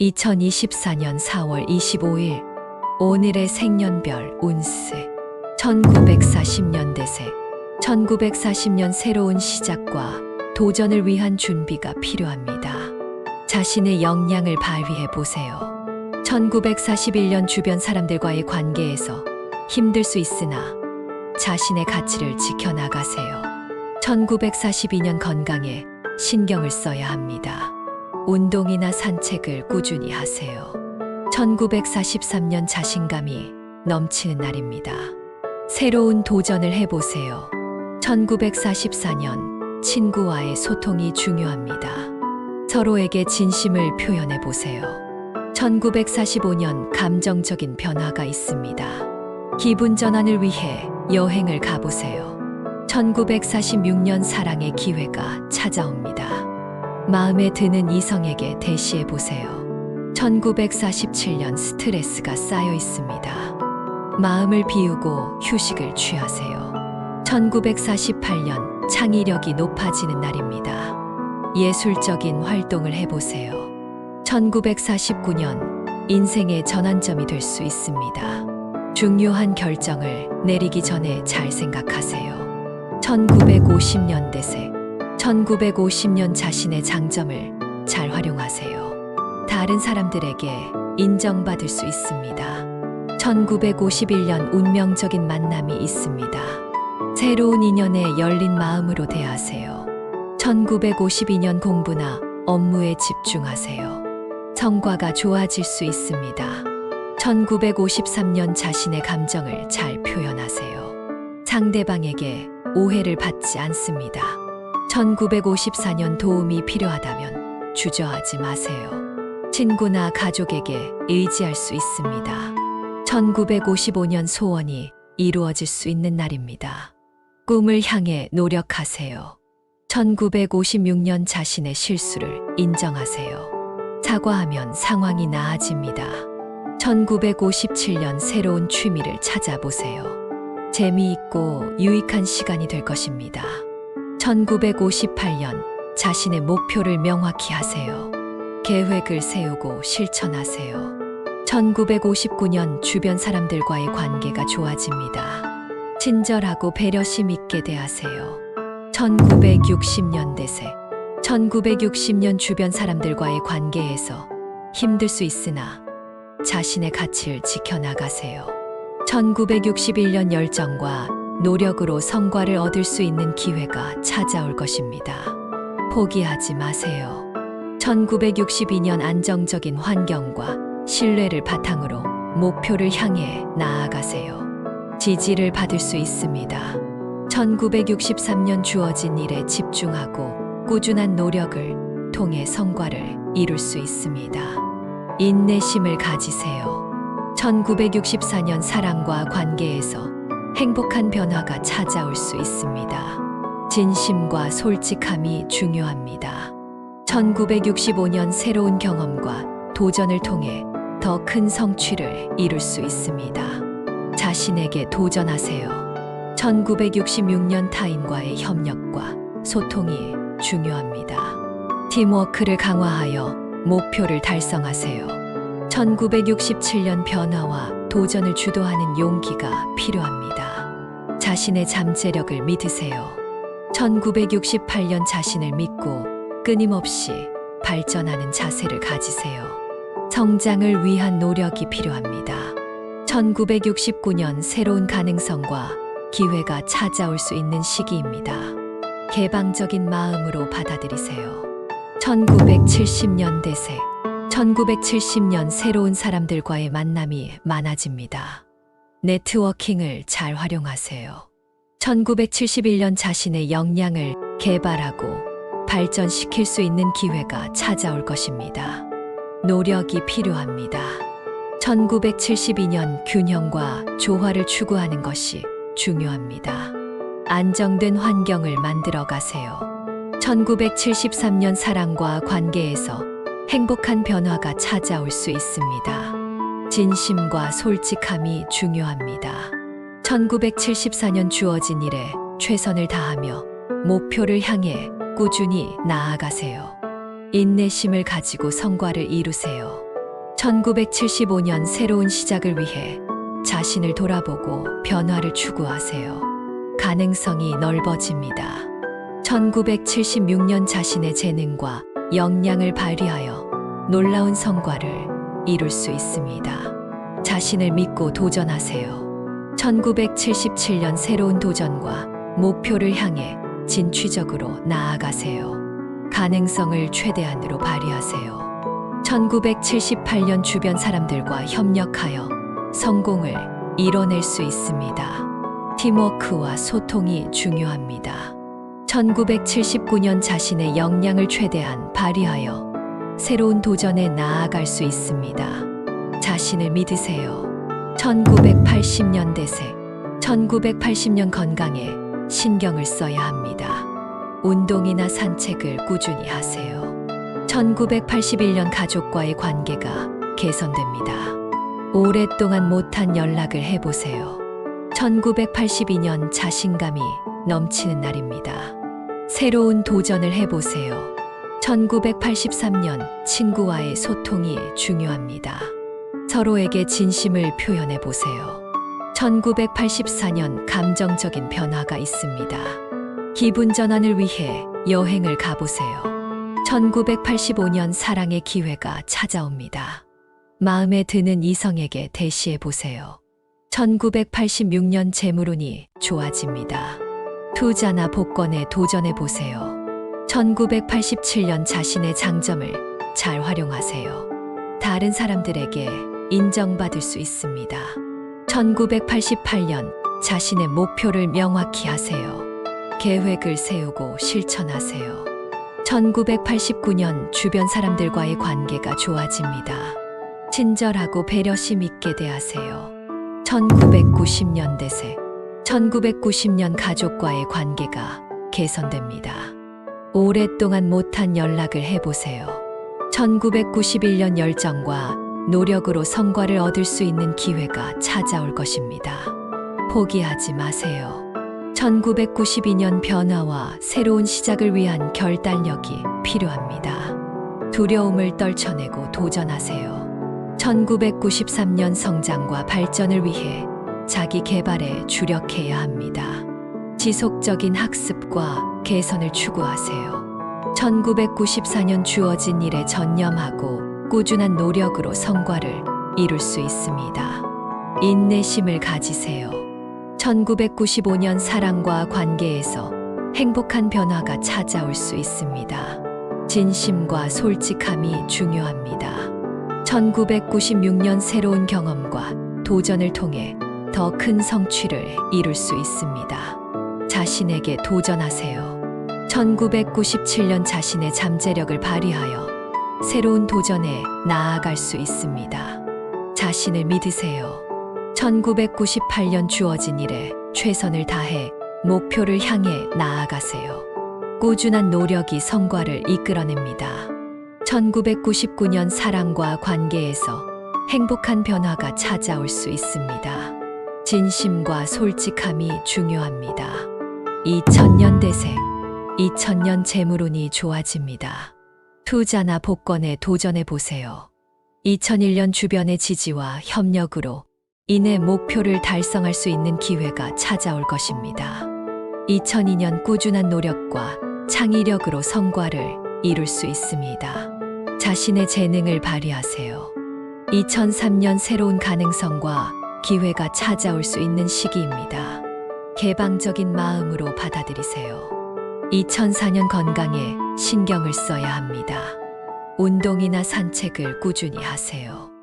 2024년 4월 25일 오늘의 생년별 운세 1940년 대세 1940년 새로운 시작과 도전을 위한 준비가 필요합니다. 자신의 역량을 발휘해 보세요. 1941년 주변 사람들과의 관계에서 힘들 수 있으나 자신의 가치를 지켜나가세요. 1942년 건강에 신경을 써야 합니다. 운동이나 산책을 꾸준히 하세요. 1943년 자신감이 넘치는 날입니다. 새로운 도전을 해보세요. 1944년 친구와의 소통이 중요합니다. 서로에게 진심을 표현해 보세요. 1945년 감정적인 변화가 있습니다. 기분 전환을 위해 여행을 가보세요. 1946년 사랑의 기회가 찾아옵니다. 마음에 드는 이성에게 대시해 보세요. 1947년 스트레스가 쌓여 있습니다. 마음을 비우고 휴식을 취하세요. 1948년 창의력이 높아지는 날입니다. 예술적인 활동을 해보세요. 1949년 인생의 전환점이 될 수 있습니다. 중요한 결정을 내리기 전에 잘 생각하세요. 1950년 대세 1950년 자신의 장점을 잘 활용하세요. 다른 사람들에게 인정받을 수 있습니다. 1951년 운명적인 만남이 있습니다. 새로운 인연에 열린 마음으로 대하세요. 1952년 공부나 업무에 집중하세요. 성과가 좋아질 수 있습니다. 1953년 자신의 감정을 잘 표현하세요. 상대방에게 오해를 받지 않습니다. 1954년 도움이 필요하다면 주저하지 마세요. 친구나 가족에게 의지할 수 있습니다. 1955년 소원이 이루어질 수 있는 날입니다. 꿈을 향해 노력하세요. 1956년 자신의 실수를 인정하세요. 사과하면 상황이 나아집니다. 1957년 새로운 취미를 찾아보세요. 재미있고 유익한 시간이 될 것입니다. 1958년 자신의 목표를 명확히 하세요. 계획을 세우고 실천하세요. 1959년 주변 사람들과의 관계가 좋아집니다. 친절하고 배려심 있게 대하세요. 1960년 대세 1960년 주변 사람들과의 관계에서 힘들 수 있으나 자신의 가치를 지켜나가세요. 1961년 열정과 노력으로 성과를 얻을 수 있는 기회가 찾아올 것입니다. 포기하지 마세요. 1962년 안정적인 환경과 신뢰를 바탕으로 목표를 향해 나아가세요. 지지를 받을 수 있습니다. 1963년 주어진 일에 집중하고 꾸준한 노력을 통해 성과를 이룰 수 있습니다. 인내심을 가지세요. 1964년 사랑과 관계에서 행복한 변화가 찾아올 수 있습니다. 진심과 솔직함이 중요합니다. 1965년 새로운 경험과 도전을 통해 더 큰 성취를 이룰 수 있습니다. 자신에게 도전하세요. 1966년 타인과의 협력과 소통이 중요합니다. 팀워크를 강화하여 목표를 달성하세요. 1967년 변화와 도전을 주도하는 용기가 필요합니다. 자신의 잠재력을 믿으세요. 1968년 자신을 믿고 끊임없이 발전하는 자세를 가지세요. 성장을 위한 노력이 필요합니다. 1969년 새로운 가능성과 기회가 찾아올 수 있는 시기입니다. 개방적인 마음으로 받아들이세요. 1970년 대세 1970년 새로운 사람들과의 만남이 많아집니다. 네트워킹을 잘 활용하세요. 1971년 자신의 역량을 개발하고 발전시킬 수 있는 기회가 찾아올 것입니다. 노력이 필요합니다. 1972년 균형과 조화를 추구하는 것이 중요합니다. 안정된 환경을 만들어 가세요. 1973년 사랑과 관계에서 행복한 변화가 찾아올 수 있습니다. 진심과 솔직함이 중요합니다. 1974년 주어진 일에 최선을 다하며 목표를 향해 꾸준히 나아가세요. 인내심을 가지고 성과를 이루세요. 1975년 새로운 시작을 위해 자신을 돌아보고 변화를 추구하세요. 가능성이 넓어집니다. 1976년 자신의 재능과 역량을 발휘하여 놀라운 성과를 이룰 수 있습니다. 자신을 믿고 도전하세요. 1977년 새로운 도전과 목표를 향해 진취적으로 나아가세요. 가능성을 최대한으로 발휘하세요. 1978년 주변 사람들과 협력하여 성공을 이뤄낼 수 있습니다. 팀워크와 소통이 중요합니다. 1979년 자신의 역량을 최대한 발휘하여 새로운 도전에 나아갈 수 있습니다. 자신을 믿으세요. 1980년 대세, 1980년 건강에 신경을 써야 합니다. 운동이나 산책을 꾸준히 하세요. 1981년 가족과의 관계가 개선됩니다. 오랫동안 못한 연락을 해보세요. 1982년 자신감이 넘치는 날입니다. 새로운 도전을 해보세요. 1983년 친구와의 소통이 중요합니다. 서로에게 진심을 표현해 보세요. 1984년 감정적인 변화가 있습니다. 기분 전환을 위해 여행을 가보세요. 1985년 사랑의 기회가 찾아옵니다. 마음에 드는 이성에게 대시해 보세요. 1986년 재물운이 좋아집니다. 투자나 복권에 도전해 보세요. 1987년 자신의 장점을 잘 활용하세요. 다른 사람들에게 인정받을 수 있습니다. 1988년 자신의 목표를 명확히 하세요. 계획을 세우고 실천하세요. 1989년 주변 사람들과의 관계가 좋아집니다. 친절하고 배려심 있게 대하세요. 1990년 대세 1990년 가족과의 관계가 개선됩니다. 오랫동안 못한 연락을 해보세요. 1991년 열정과 노력으로 성과를 얻을 수 있는 기회가 찾아올 것입니다. 포기하지 마세요. 1992년 변화와 새로운 시작을 위한 결단력이 필요합니다. 두려움을 떨쳐내고 도전하세요. 1993년 성장과 발전을 위해 자기 개발에 주력해야 합니다. 지속적인 학습과 개선을 추구하세요. 1994년 주어진 일에 전념하고 꾸준한 노력으로 성과를 이룰 수 있습니다. 인내심을 가지세요. 1995년 사랑과 관계에서 행복한 변화가 찾아올 수 있습니다. 진심과 솔직함이 중요합니다. 1996년 새로운 경험과 도전을 통해 더 큰 성취를 이룰 수 있습니다. 자신에게 도전하세요. 1997년 자신의 잠재력을 발휘하여 새로운 도전에 나아갈 수 있습니다. 자신을 믿으세요. 1998년 주어진 일에 최선을 다해 목표를 향해 나아가세요. 꾸준한 노력이 성과를 이끌어냅니다. 1999년 사랑과 관계에서 행복한 변화가 찾아올 수 있습니다. 진심과 솔직함이 중요합니다. 2000년 대세, 2000년 재물운이 좋아집니다. 투자나 복권에 도전해 보세요. 2001년 주변의 지지와 협력으로 인해 목표를 달성할 수 있는 기회가 찾아올 것입니다. 2002년 꾸준한 노력과 창의력으로 성과를 이룰 수 있습니다. 자신의 재능을 발휘하세요. 2003년 새로운 가능성과 기회가 찾아올 수 있는 시기입니다. 개방적인 마음으로 받아들이세요. 2004년 건강에 신경을 써야 합니다. 운동이나 산책을 꾸준히 하세요.